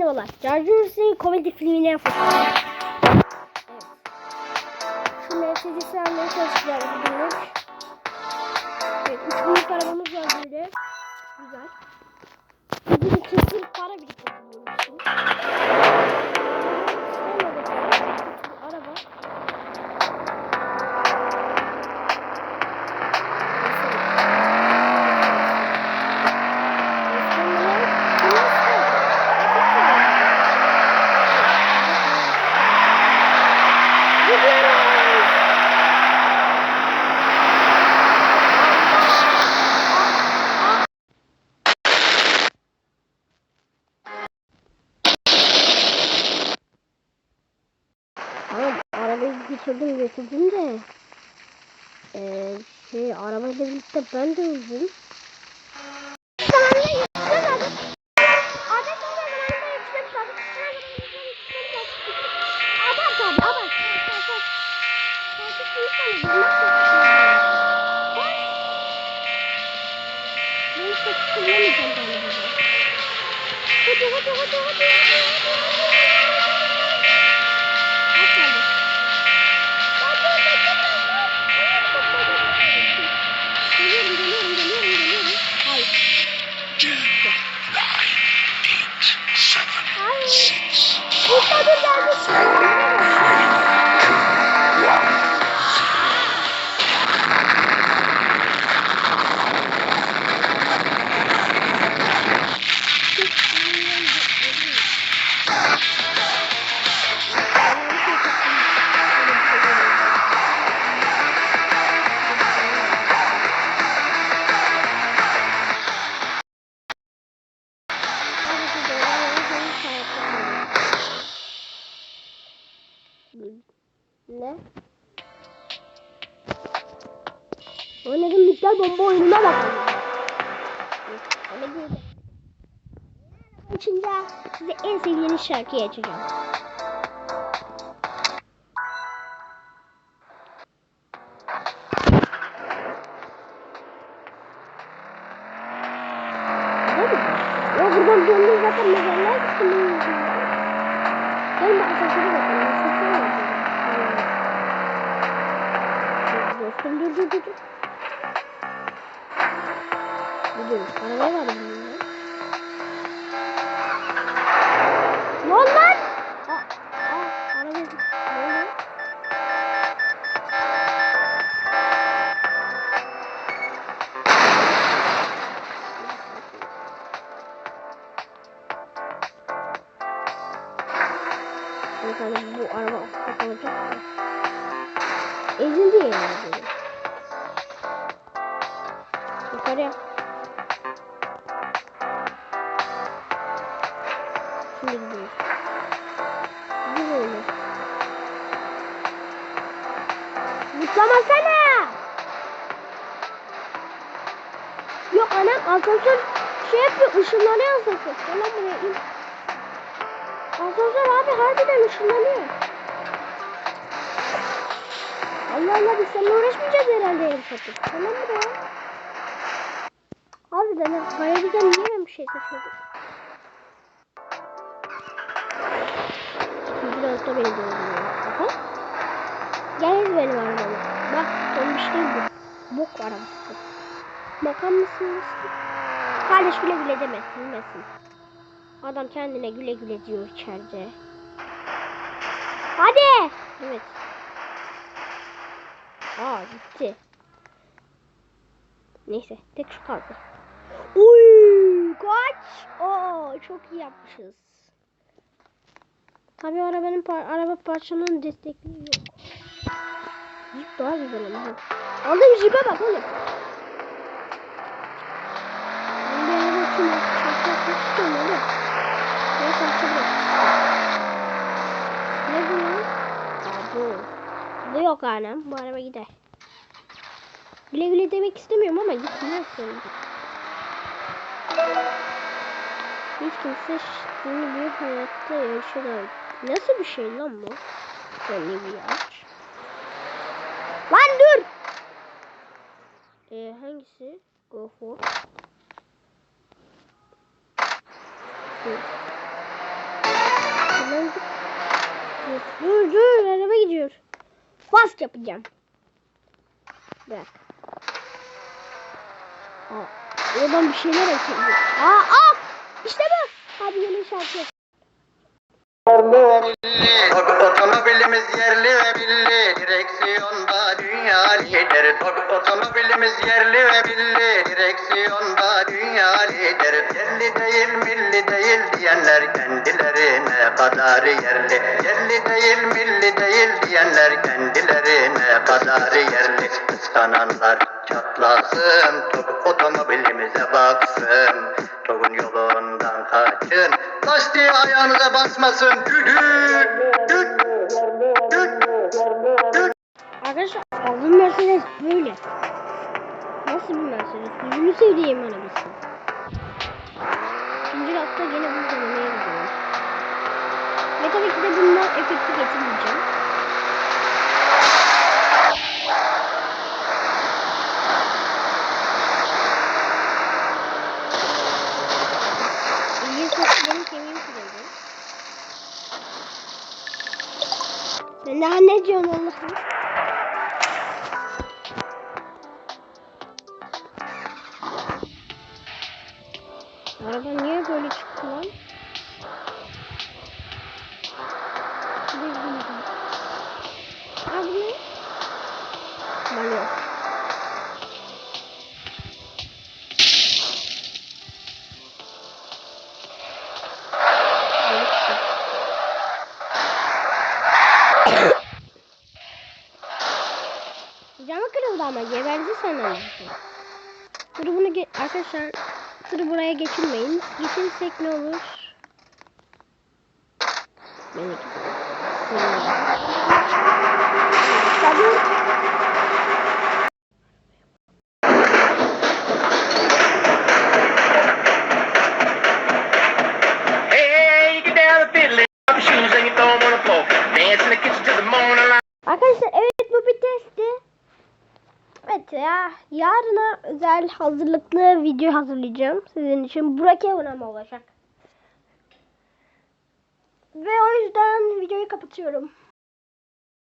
Merhabalar. Carjurus'un komedi filmine yapacağız. Evet. Şu Mercedes'i almaya çalışacağız bugünlük. Evet, üç büyük arabamız var böyle. Güzel. Bugün kesin getirdim getirdim de ee, şey arabayla birlikte ben de öldüm. Neyse kullanamayacağım galiba. Hadi hadi hadi hadi. Oynadığım miktar bomba oyununa bak. İçinde size en sevdiğiniz şarkıyı açacağım. Ya buradan döndüğüm zaten mezarlar kısmını Ben de asansöre bakalım. Dostum dur dur dur. dur. Gidiyoruz. Arabaya var bunun ya. Lan lan! Aa, aa, araba. Ne oldu? Bakalım bu araba kapalacak mı? Ezildi yani Zıplamasana! Yok anam asansör şey yapıyor ışınlanıyor asansör. Gel lan buraya in. Asansör abi harbiden ışınlanıyor. Allah Allah biz seninle uğraşmayacağız herhalde yarı satıp. Tamam mı ya? Harbiden ha. Hayaliden niye ben bir şey seçmedim? Biraz da beni doğruyor. Aha. Gel benim arabama. Değil bu. Bok var arabası. Bakar mısınız? Kardeş güle güle demesin. Demesin. Adam kendine güle güle diyor içeride. Hadi. Evet. Aa gitti. Neyse tek şu kaldı. Uy kaç. Oo çok iyi yapmışız. Tabii arabanın par araba parçalarının. Jeep daha güzel ama. Aldım Jeep'e bak oğlum. Ben bir araba için çarpmak istiyorum oğlum. Ne parçalı? Ne bu lan? Bu. Bu yok annem. Bu araba gider. Güle güle demek istemiyorum ama gitmiyor sanırım. Hiç kimse seni bir hayatta yaşar. Nasıl bir şey lan bu? Seni bir aç. Lan dur! Ee, hangisi? Go for. Dur. Dur dur, araba gidiyor. Bas yapacağım. Bırak. Aa, oradan bir şeyler ekledim. Aa, aa, işte bu. Hadi yeni şarkı. Tok otomobilimiz yerli ve milli. Direksiyonda dünya lider Tok otomobilimiz yerli ve milli. Direksiyonda dünya lider Yerli değil milli değil diyenler kendilerine kadar yerli. Yerli değil milli değil diyenler kendilerine kadar yerli. Kıskananlar çatlasın otomobilimize baksın basmasın Arkadaşlar aldığım Mercedes böyle. Nasıl bir Mercedes? Yüzünü sevdiğim arabası. İkinci hafta gene bu denemeye gidiyorum. Ve tabii ki de bundan efekti getirmeyeceğim. İlgin sesi benim kemiğim kırıldı. Ne diyorsun Allah'ım? Araba niye böyle çıktı lan? Kırıldı ama geberdi sanırım. Dur bunu arkadaşlar tırı buraya geçirmeyin. Geçirsek ne olur? Beni Tabii. Evet ya yarına özel hazırlıklı video hazırlayacağım sizin için. Burak Evren'e olacak. Ve o yüzden videoyu kapatıyorum.